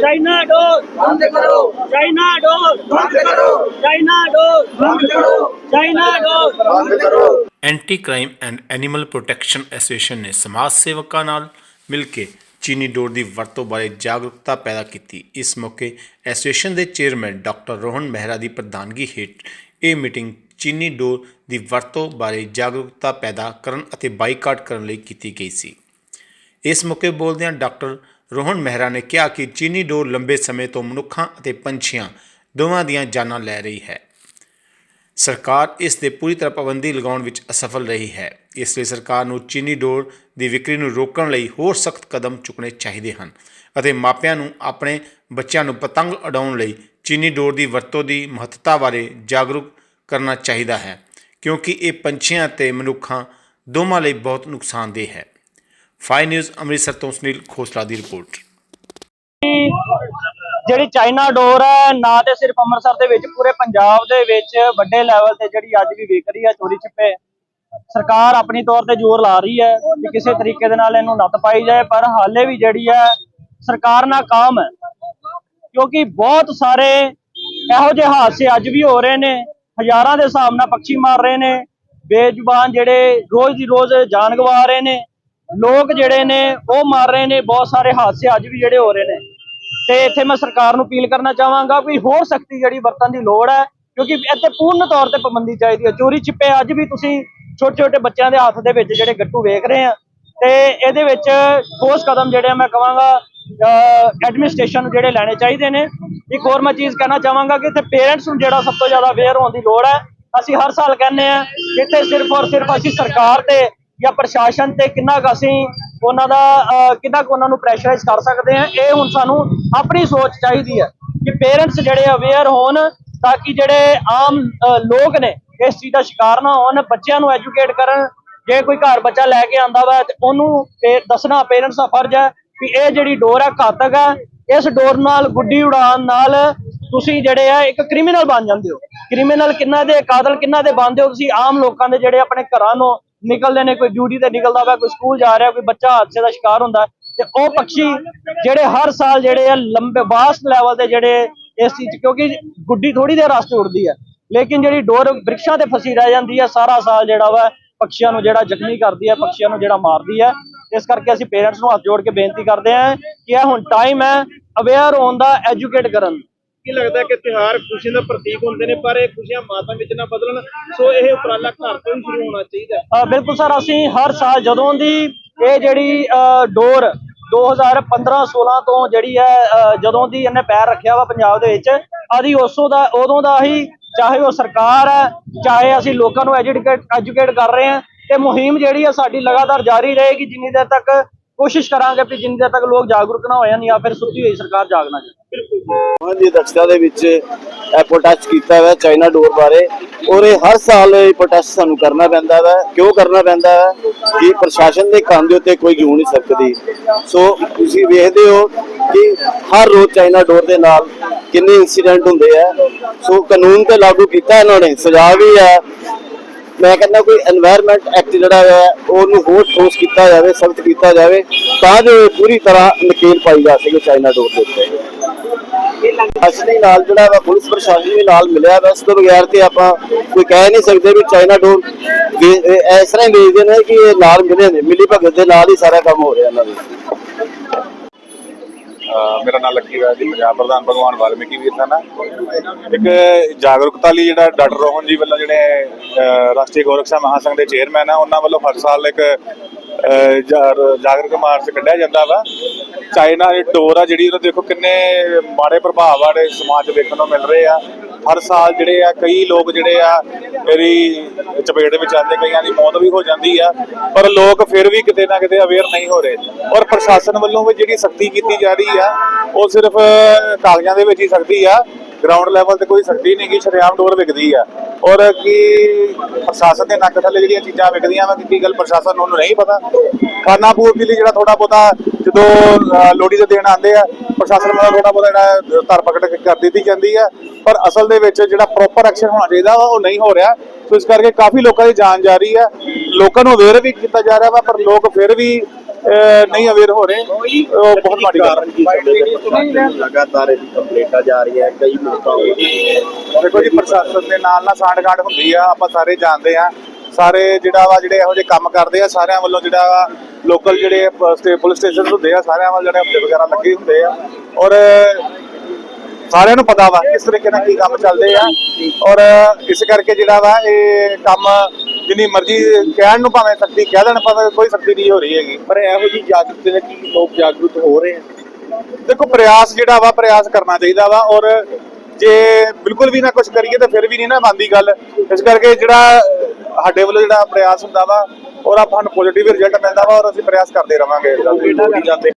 China ਡੋਰ ਬੰਦ ਕਰੋ। ਚਾਈਨਾ ਡੋਰ ਬੰਦ ਕਰੋ। ਚਾਈਨਾ ਡੋਰ ਬੰਦ ਕਰੋ। ਚਾਈਨਾ ਡੋਰ ਬੰਦ ਕਰੋ। Anti crime and animal protection association ਨੇ ਸਮਾਜ ਸੇਵਕਾਂ ਨਾਲ ਮਿਲ ਕੇ ਚੀਨੀ ਡੋਰ ਦੀ ਵਰਤੋਂ ਬਾਰੇ ਜਾਗਰੂਕਤਾ ਪੈਦਾ ਕੀਤੀ। ਇਸ ਮੌਕੇ ਐਸੋਸੀਏਸ਼ਨ ਦੇ ਚੇਅਰਮੈਨ ਡਾਕਟਰ ਰੋਹਨ ਮਹਿਰਾ ਦੀ ਪ੍ਰਧਾਨਗੀ ਹੇਠ ਇਹ ਮੀਟਿੰਗ ਚੀਨੀ ਡੋਰ ਦੀ ਵਰਤੋਂ ਬਾਰੇ ਜਾਗਰੂਕਤਾ ਪੈਦਾ ਕਰਨ ਅਤੇ ਬਾਈਕਾਟ ਕਰਨ ਲਈ ਕੀਤੀ ਗਈ ਸੀ। ਇਸ ਮੌਕੇ ਬੋਲਦਿਆਂ ਡਾਕਟਰ ਰੋਹਨ ਮਹਿਰਾ ਨੇ ਕਿਹਾ ਕਿ ਚੀਨੀ ਡੋਰ ਲੰਬੇ ਸਮੇਂ ਤੋਂ ਮਨੁੱਖਾਂ ਅਤੇ ਪੰਛੀਆਂ ਦੋਵਾਂ ਦੀਆਂ ਜਾਨਾਂ ਲੈ ਰਹੀ ਹੈ। ਸਰਕਾਰ ਇਸ ਤੇ ਪੂਰੀ ਤਰ੍ਹਾਂ ਪਾਬੰਦੀ ਲਗਾਉਣ ਵਿੱਚ ਅਸਫਲ ਰਹੀ ਹੈ। ਇਸ ਲਈ ਸਰਕਾਰ ਨੂੰ ਚੀਨੀ ਡੋਰ ਦੀ ਵਿਕਰੀ ਨੂੰ ਰੋਕਣ ਲਈ ਹੋਰ ਸਖਤ ਕਦਮ ਚੁੱਕਣੇ ਚਾਹੀਦੇ ਹਨ ਅਤੇ ਮਾਪਿਆਂ ਨੂੰ ਆਪਣੇ ਬੱਚਿਆਂ ਨੂੰ ਪਤੰਗ ਉਡਾਉਣ ਲਈ ਚੀਨੀ ਡੋਰ ਦੀ ਵਰਤੋਂ ਦੀ ਮਹੱਤਤਾ ਬਾਰੇ ਜਾਗਰੂਕ ਕਰਨਾ ਚਾਹੀਦਾ ਹੈ, ਕਿਉਂਕਿ ਇਹ ਪੰਛੀਆਂ ਅਤੇ ਮਨੁੱਖਾਂ ਦੋਵਾਂ ਲਈ ਬਹੁਤ ਨੁਕਸਾਨਦੇਹ ਹੈ। ਫਾਈ ਨਿਊਜ਼ ਅੰਮ੍ਰਿਤਸਰ ਤੋਂ ਸੁਨੀਲ ਖੋਸਲਾ ਦੀ ਰਿਪੋਰਟ। ਜਿਹੜੀ ਚਾਈਨਾ ਡੋਰ ਹੈ, ਨਾ ਤੇ ਸਿਰਫ ਅੰਮ੍ਰਿਤਸਰ ਦੇ ਵਿੱਚ, ਪੂਰੇ ਪੰਜਾਬ ਦੇ ਵਿੱਚ ਵੱਡੇ ਲੈਵਲ ਤੇ ਜਿਹੜੀ ਅੱਜ ਵੀ ਵਿਕ ਰਹੀ ਹੈ ਚੋਰੀ ਛਿਪੇ। ਸਰਕਾਰ ਆਪਣੀ ਤੌਰ ਤੇ ਜ਼ੋਰ ਲਾ ਰਹੀ ਹੈ ਕਿ ਕਿਸੇ ਤਰੀਕੇ ਦੇ ਨਾਲ ਇਹਨੂੰ ਨੱਥ ਪਾਈ ਜਾਏ, ਪਰ ਹਾਲੇ ਵੀ ਜਿਹੜੀ ਹੈ, ਸਰਕਾਰ ਨਾਕਾਮ ਹੈ। ਕਿਉਂਕਿ ਬਹੁਤ ਸਾਰੇ ਇਹੋ ਜਿਹੇ ਹਾਦਸੇ ਅੱਜ ਵੀ ਹੋ ਰਹੇ ਨੇ, ਹਜ਼ਾਰਾਂ ਦੇ ਹਿਸਾਬ ਨਾਲ ਪੰਛੀ ਮਾਰ ਰਹੇ ਨੇ, ਬੇਜ਼ੁਬਾਨ ਜਿਹੜੇ ਰੋਜ਼ ਦੀ ਰੋਜ਼ ਜਾਨ ਗਵਾ ਰਹੇ ਨੇ ਲੋਕ ਜਿਹੜੇ ਨੇ, ਉਹ ਮਾਰ ਰਹੇ ਨੇ, ਬਹੁਤ ਸਾਰੇ ਹਾਦਸੇ ਅੱਜ ਵੀ ਜਿਹੜੇ ਹੋ ਰਹੇ ਨੇ। ਤੇ ਇੱਥੇ ਮੈਂ ਸਰਕਾਰ ਨੂੰ ਅਪੀਲ ਕਰਨਾ ਚਾਹਾਂਗਾ ਵੀ ਹੋਰ ਸਖਤੀ ਜਿਹੜੀ ਵਰਤਣ ਦੀ ਲੋੜ ਹੈ, ਕਿਉਂਕਿ ਇੱਥੇ ਪੂਰਨ ਤੌਰ ਤੇ ਪਾਬੰਦੀ ਚਾਹੀਦੀ ਹੈ। ਚੋਰੀ ਛਿਪੇ ਅੱਜ ਵੀ ਤੁਸੀਂ ਛੋਟੇ ਛੋਟੇ ਬੱਚਿਆਂ ਦੇ ਹੱਥ ਦੇ ਵਿੱਚ ਜਿਹੜੇ ਗੱਟੂ ਵੇਖ ਰਹੇ ਆ, ਤੇ ਇਹਦੇ ਵਿੱਚ ਠੋਸ ਕਦਮ ਜਿਹੜੇ ਆ ਮੈਂ ਕਹਾਂਗਾ ਐਡਮਿਨਿਸਟ੍ਰੇਸ਼ਨ ਨੂੰ ਜਿਹੜੇ ਲੈਣੇ ਚਾਹੀਦੇ ਨੇ। ਇੱਕ ਹੋਰ ਮੈਂ ਚੀਜ਼ ਕਹਿਣਾ ਚਾਹਾਂਗਾ ਕਿ ਇੱਥੇ ਪੇਰੈਂਟਸ ਨੂੰ ਜਿਹੜਾ ਸਭ ਤੋਂ ਜ਼ਿਆਦਾ ਅਵੇਅਰ ਹੋਣ ਦੀ ਲੋੜ ਹੈ, ਅਸੀਂ ਹਰ ਸਾਲ ਕਹਿੰਦੇ ਆ ਇੱਥੇ ਸਿਰਫ ਔਰ ਸਿਰਫ ਅਸੀਂ ਸਰਕਾਰ ਤੇ ਜਾਂ ਪ੍ਰਸ਼ਾਸਨ ਤੇ ਕਿੰਨਾ ਕੁ ਅਸੀਂ ਉਹਨਾਂ ਦਾ ਕਿੰਨਾ ਕੁ ਉਹਨਾਂ ਨੂੰ ਪ੍ਰੈਸ਼ਰਾਈਜ਼ ਕਰ ਸਕਦੇ ਆ ਇਹ ਹੁਣ ਸਾਨੂੰ ਆਪਣੀ ਸੋਚ ਚਾਹੀਦੀ ਹੈ ਕਿ ਪੇਰੈਂਟਸ ਜਿਹੜੇ ਅਵੇਅਰ ਹੋਣ ਤਾਂ ਕਿ ਜਿਹੜੇ ਆਮ ਲੋਕ ਨੇ ਇਸ ਚੀਜ਼ ਦਾ ਸ਼ਿਕਾਰ ਨਾ ਹੋਣ, ਬੱਚਿਆਂ ਨੂੰ ਐਜੂਕੇਟ ਕਰਨ। ਜੇ ਕੋਈ ਘਰ ਬੱਚਾ ਲੈ ਕੇ ਆਂਦਾ ਵਾ ਤੇ ਉਹਨੂੰ ਪੇ- ਦੱਸਣਾ ਪੇਰੈਂਟਸ ਦਾ ਫਰਜ਼ ਹੈ ਕਿ ਇਹ ਜਿਹੜੀ ਡੋਰ ਹੈ ਘਾਤਕ ਹੈ ਇਸ ਡੋਰ ਨਾਲ ਗੁੱਡੀ ਉਡਾਉਣ ਨਾਲ ਤੁਸੀਂ ਜਿਹੜੇ ਆ ਇੱਕ ਕ੍ਰਿਮੀਨਲ ਬਣ ਜਾਂਦੇ ਹੋ। ਕ੍ਰਿਮੀਨਲ ਕਿੰਨਾ ਦੇ, ਕਾਤਲ ਕਿੰਨਾ ਦੇ ਬਣਦੇ ਹੋ, ਤੁਸੀਂ ਆਮ ਲੋਕਾਂ ਦੇ ਜਿਹੜੇ ਆਪਣੇ ਘਰਾਂ ਨੂੰ ਨਿਕਲਦੇ ਨੇ ਕੋਈ ਡਿਊਟੀ ਤੇ ਨਿਕਲਦਾ ਵਾ ਕੋਈ ਸਕੂਲ ਜਾ ਰਿਹਾ ਕੋਈ ਬੱਚਾ ਹਾਦਸੇ ਦਾ ਸ਼ਿਕਾਰ ਹੁੰਦਾ ਹੈ, ਤੇ ਉਹ ਪੰਛੀ ਜਿਹੜੇ ਹਰ ਸਾਲ ਜਿਹੜੇ ਆ ਲੰਬੇ ਵਾਸਟ ਲੈਵਲ ਤੇ ਜਿਹੜੇ ਇਸ ਚੀਜ਼ 'ਚ- ਕਿਉਂਕਿ ਗੁੱਡੀ ਥੋੜੀ ਦੇਰ ਵਾਸਤੇ ਉੜਦੀ ਹੈ ਲੇਕਿਨ ਜਿਹੜੀ ਡੋਰ ਬ੍ਰਿਕਸ਼ਾਂ ਤੇ ਫਸੀ ਰਹਿ ਜਾਂਦੀ ਹੈ ਸਾਰਾ ਸਾਲ ਜਿਹੜਾ ਵਾ ਪੰਛੀਆਂ ਨੂੰ ਜਿਹੜਾ ਜ਼ਖਮੀ ਕਰਦੀ ਹੈ ਪੰਛੀਆਂ ਨੂੰ ਜਿਹੜਾ ਮਾਰਦੀ ਹੈ ਇਸ ਕਰਕੇ ਅਸੀਂ ਪੇਰੈਂਟਸ ਨੂੰ ਹੱਥ ਜੋੜ ਕੇ ਬੇਨਤੀ ਕਰਦੇ ਹਾਂ ਕਿ ਇਹ ਹੁਣ ਟਾਈਮ ਹੈ ਅਵੇਅਰ ਹੋਣ ਦਾ ਐਜੂਕੇਟ ਕਰਨ। ਕੀ ਲੱਗਦਾ ਕਿ ਤਿਉਹਾਰ ਖੁਸ਼ੀ ਦਾ ਪ੍ਰਤੀਕ ਹੁੰਦੇ ਨੇ ਪਰ ਇਹ ਖੁਸ਼ੀਆਂ ਮਾਤਾ ਵਿੱਚ ਨਾ ਬਦਲਣ ਸੋ ਇਹ ਉਪਰਾਲਾ ਘਰ ਤੋਂ ਹੀ ਸ਼ੁਰੂ ਹੋਣਾ ਚਾਹੀਦਾ। ਬਿਲਕੁਲ ਸਰ ਅਸੀਂ ਹਰ ਸਾਲ ਜਦੋਂ ਦੀ ਇਹ ਜਿਹੜੀ ਡੋਰ 2015-16 ਤੋਂ ਜਿਹੜੀ ਹੈ ਅ, ਜਦੋਂ ਦੀ ਇਹਨੇ ਪੈਰ ਰੱਖਿਆ ਵਾ ਪੰਜਾਬ ਦੇ ਵਿੱਚ ਆਦੀ ਉਸੋਂ ਦਾ ਉਦੋਂ ਦਾ ਹੀ ਚਾਹੇ ਉਹ ਸਰਕਾਰ ਹੈ ਚਾਹੇ ਅਸੀਂ ਲੋਕਾਂ ਨੂੰ ਐਜੂਕੇਟ ਐਜੂਕੇਟ ਕਰ ਰਹੇ ਹਾਂ ਤੇ ਮੁਹਿੰਮ ਜਿਹੜੀ ਹੈ ਸਾਡੀ ਲਗਾਤਾਰ ਜਾਰੀ ਰਹੇਗੀ ਜਿੰਨੀ ਦੇਰ ਤੱਕ ਕੋਸ਼ਿਸ਼ ਕਰਾਂਗੇ ਕਿ ਜਿੰਨੀ ਦੇਰ ਤੱਕ ਲੋਕ ਜਾਗਰੂਕ ਨਾ ਹੋ ਜਾਣ ਜਾਂ ਫਿਰ ਸੁੱਤੀ ਹੋਈ ਸਰਕਾਰ ਜਾਗਣਾ ਚਾਹੀਦੀ ਉਹਨਾਂ ਦੀ ਦਕਸ਼ਤਾ ਦੇ ਵਿੱਚ ਇਹ ਪ੍ਰੋਟੈਸਟ ਕੀਤਾ ਹੈ ਚਾਈਨਾ ਡੋਰ ਬਾਰੇ। ਔਰ ਇਹ ਹਰ ਸਾਲ ਇਹ ਪ੍ਰੋਟੈਸਟ ਸਾਨੂੰ ਕਰਨਾ ਪੈਂਦਾ ਹੈ ਕਿਉਂ ਕਰਨਾ ਪੈਂਦਾ ਹੈ ਕਿ ਪ੍ਰਸ਼ਾਸਨ ਦੇ ਕੰਮ ਦੇ ਉੱਤੇ ਕੋਈ ਜੂ ਨਹੀਂ ਸਕਦੀ ਸੋ, ਤੁਸੀਂ ਵੇਖਦੇ ਹੋ ਕਿ ਹਰ ਰੋਜ਼ ਚਾਈਨਾ ਡੋਰ ਦੇ ਨਾਲ ਕਿੰਨੇ ਇਨਸੀਡੈਂਟ ਹੁੰਦੇ ਆ। ਸੋ, ਕਾਨੂੰਨ ਤੇ ਲਾਗੂ ਕੀਤਾ ਇਹਨਾਂ ਨੇ। ਸਜ਼ਾ ਵੀ ਹੈ ਮੈਂ ਕਹਿੰਦਾ ਕੋਈ এনवायरमेंट ਐਕਟ ਜਿਹੜਾ ਹੈ, ਉਹਨੂੰ ਹੋਰ ਠੋਸ ਕੀਤਾ ਜਾਵੇ, ਸਖਤ ਕੀਤਾ ਜਾਵੇ, ਤਾਂ ਜੋ ਪੂਰੀ ਤਰ੍ਹਾਂ ਨਕੇਲ ਪਾਈ ਜਾ ਸਕੇ ਚਾਈਨਾ ਡੋਰ ਦੇ ਉੱਤੇ। ਅਸੀਂ ਨਾਲ ਜਿਹੜਾ ਵਾ ਪੁਲਿਸ ਪ੍ਰਸ਼ਾਸਨ ਵੀ ਨਾਲ ਮਿਲਿਆ ਵਾ, ਇਸ ਤੋਂ ਬਗੈਰ ਤੇ ਆਪਾਂ ਕੋਈ ਕਹਿ ਨਹੀਂ ਸਕਦੇ ਵੀ ਚਾਈਨਾ ਡੋਰ ਇਸ ਤਰ੍ਹਾਂ ਵੇਚਦੇ ਨੇ ਕਿ ਇਹ ਨਾਲ ਮਿਲੇ ਨੇ, ਮਿਲੀ ਭਗਤ ਦੇ ਨਾਲ ਹੀ ਸਾਰਾ ਕੰਮ ਹੋ ਰਿਹਾ ਇਹਨਾਂ ਦੇ। ਮੇਰਾ ਨਾਮ ਲੱਕੀ ਰਾਜ ਜੀ, ਪੰਜਾਬ ਪ੍ਰਧਾਨ ਭਗਵਾਨ ਵਾਲਮੀਕੀ ਵੀਰ ਸਨਾ ਇੱਕ ਜਾਗਰੂਕਤਾ ਲਈ ਜਿਹੜਾ ਡਾਕਟਰ ਰੋਹਨ ਜੀ ਵੱਲੋਂ ਜਿਹੜੇ ਰਾਸ਼ਟਰੀ ਗੋਰਖਸ਼ਾ ਮਹਾਸੰਘ ਦੇ ਚੇਅਰਮੈਨ ਆ, ਉਹਨਾਂ ਵੱਲੋਂ ਹਰ ਸਾਲ ਇੱਕ ਜਾਗਰੂਕ ਮਾਰਚ ਕੱਢਿਆ ਜਾਂਦਾ ਵਾ। ਚਾਈਨਾ ਦੀ ਡੋਰ ਆ ਜਿਹੜੀ ਉਹ ਦੇਖੋ ਕਿੰਨੇ ਮਾੜੇ ਪ੍ਰਭਾਵ ਵਾਲੇ ਸਮਾਜ ਵੇਖਣ ਨੂੰ ਮਿਲ ਰਹੇ ਆ। ਹਰ ਸਾਲ ਜਿਹੜੇ ਆ, ਕਈ ਲੋਕ ਜਿਹੜੇ ਆ, ਮੇਰੀ ਚਪੇਟ ਵਿੱਚ ਆਉਂਦੇ, ਕਈਆਂ ਦੀ ਮੌਤ ਵੀ ਹੋ ਜਾਂਦੀ ਆ, ਪਰ ਲੋਕ ਫਿਰ ਵੀ ਕਿਤੇ ਨਾ ਕਿਤੇ ਅਵੇਅਰ ਨਹੀਂ ਹੋ ਰਹੇ। ਔਰ ਪ੍ਰਸ਼ਾਸਨ ਵੱਲੋਂ ਵੀ ਜਿਹੜੀ ਸਖਤੀ ਕੀਤੀ ਜਾ ਰਹੀ ਆ, ਉਹ ਸਿਰਫ ਕਾਗਜ਼ਾਂ ਦੇ ਵਿੱਚ ਹੀ ਸਖਤੀ ਆ। ਗਰਾਊਂਡ ਲੈਵਲ ਤੇ ਕੋਈ ਸਖਤੀ ਨਹੀਂ ਗੀ, ਸ਼ਰੇਆਮ ਡੋਰ ਵਿਕਦੀ ਆ। ਔਰ ਕੀ ਪ੍ਰਸ਼ਾਸਨ ਦੇ ਨੱਕ ਥੱਲੇ ਜਿਹੜੀਆਂ ਚੀਜ਼ਾਂ ਵਿਕਦੀਆਂ ਵਾ ਕੀ ਗੱਲ ਪ੍ਰਸ਼ਾਸਨ ਨੂੰ ਨਹੀਂ ਪਤਾ? ਖਾਨਾ ਪੂਰਤੀ ਲਈ ਜਿਹੜਾ ਥੋੜਾ ਬਹੁਤਾ ਜਦੋਂ ਅਹ, ਲੋਹੜੀ ਦੇ ਦਿਨ ਆਉਂਦੇ ਆ ਪ੍ਰਸ਼ਾਸਨ ਵੱਲੋਂ ਥੋੜਾ ਬਹੁਤਾ ਜਿਹੜਾ ਧਰ ਧਰਪਕੜ ਕਰ ਦਿੱਤੀ ਜਾਂਦੀ ਹੈ ਪਰ ਅਸਲ ਦੇ ਵਿੱਚ ਜਿਹੜਾ ਪ੍ਰੋਪਰ ਐਕਸ਼ਨ ਹੋਣਾ ਚਾਹੀਦਾ ਵਾ ਉਹ ਨਹੀਂ ਹੋ ਰਿਹਾ। ਸੋ ਇਸ ਕਰਕੇ ਕਾਫੀ ਲੋਕਾਂ ਦੀ ਜਾਨ ਜਾ ਰਹੀ ਹੈ ਲੋਕਾਂ ਨੂੰ ਅਵੇਅਰ ਵੀ ਕੀਤਾ ਜਾ ਰਿਹਾ ਵਾ ਪਰ ਲੋਕ ਫਿਰ ਵੀ ਨਹੀਂ ਅਵੇਅਰ ਹੋ ਰਹੇ। ਉਹ ਬਹੁਤ ਮਾੜੀ ਗੱਲ ਹੋ। ਲਗਾਤਾਰ ਇਹਦੀ ਕੰਪਲੇਂਟਾਂ ਜਾ ਰਹੀਆਂ ਕਈ ਮੌਤਾਂ ਹੋ ਰਹੀਆਂ। ਦੇਖੋ ਜੀ ਪ੍ਰਸ਼ਾਸਨ ਦੇ ਨਾਲ ਨਾਲ ਸਾਂਠ-ਗਾਂਠ ਹੁੰਦੀ ਆ ਆਪਾਂ ਸਾਰੇ ਜਾਣਦੇ ਆ। ਸਾਰੇ ਜਿਹੜਾ ਵਾ ਜਿਹੜੇ ਇਹੋ ਜਿਹੇ ਕੰਮ ਕਰਦੇ ਆ ਸਾਰਿਆਂ ਵੱਲੋਂ ਜਿਹੜਾ ਵਾ ਲੋਕਲ ਜਿਹੜੇ ਪੁਲਿਸ ਸਟੇਸ਼ਨ ਹੁੰਦੇ ਆ ਸਾਰਿਆਂ ਵੱਲ ਜਿਹੜੇ ਹਫ਼ਤੇ ਵਗੈਰਾ ਲੱਗੇ ਹੁੰਦੇ ਆ। ਔਰ ਸਾਰਿਆਂ ਨੂੰ ਪਤਾ ਵਾ ਕਿਸ ਤਰੀਕੇ ਨਾਲ ਕੀ ਕੰਮ ਚੱਲਦੇ ਆ। ਔਰ ਇਸ ਕਰਕੇ ਜਿਹੜਾ ਵਾ ਇਹ ਕੰਮ ਜਿੰਨੀ ਮਰਜ਼ੀ ਕਹਿਣ ਨੂੰ ਭਾਵੇਂ ਸਖਤੀ ਕਹਿ ਦੇਣ ਪਰ ਕੋਈ ਸਖਤੀ ਨਹੀਂ ਹੋ ਰਹੀ ਹੈਗੀ। ਪਰ ਇਹੋ ਜੀ ਜਾਗਰੂਕਤਾ ਨਾਲ ਕੀ ਲੋਕ ਜਾਗਰੂਕ ਹੋ ਰਹੇ ਆ ਦੇਖੋ ਪ੍ਰਯਾਸ ਜਿਹੜਾ ਵਾ ਪ੍ਰਯਾਸ ਕਰਨਾ ਚਾਹੀਦਾ ਵਾ ਔਰ ਜੇ ਬਿਲਕੁਲ ਵੀ ਨਾ ਕੁਝ ਕਰੀਏ ਤਾਂ ਫਿਰ ਵੀ ਨਹੀਂ ਨਾ ਬਣਦੀ ਗੱਲ। ਇਸ ਕਰਕੇ ਜਿਹੜਾ ਸਾਡੇ ਵੱਲੋਂ ਜਿਹੜਾ ਪ੍ਰਯਾਸ ਹੁੰਦਾ ਵਾ ਔਰ ਆਪਾਂ ਨੂੰ ਪੋਜ਼ਿਟਿਵ ਰਿਜ਼ਲਟ ਮਿਲਦਾ ਵਾ ਔਰ ਅਸੀਂ ਪ੍ਰਯਾਸ ਕਰਦੇ ਰਵਾਂਗੇ। ਜਾਂਦੇ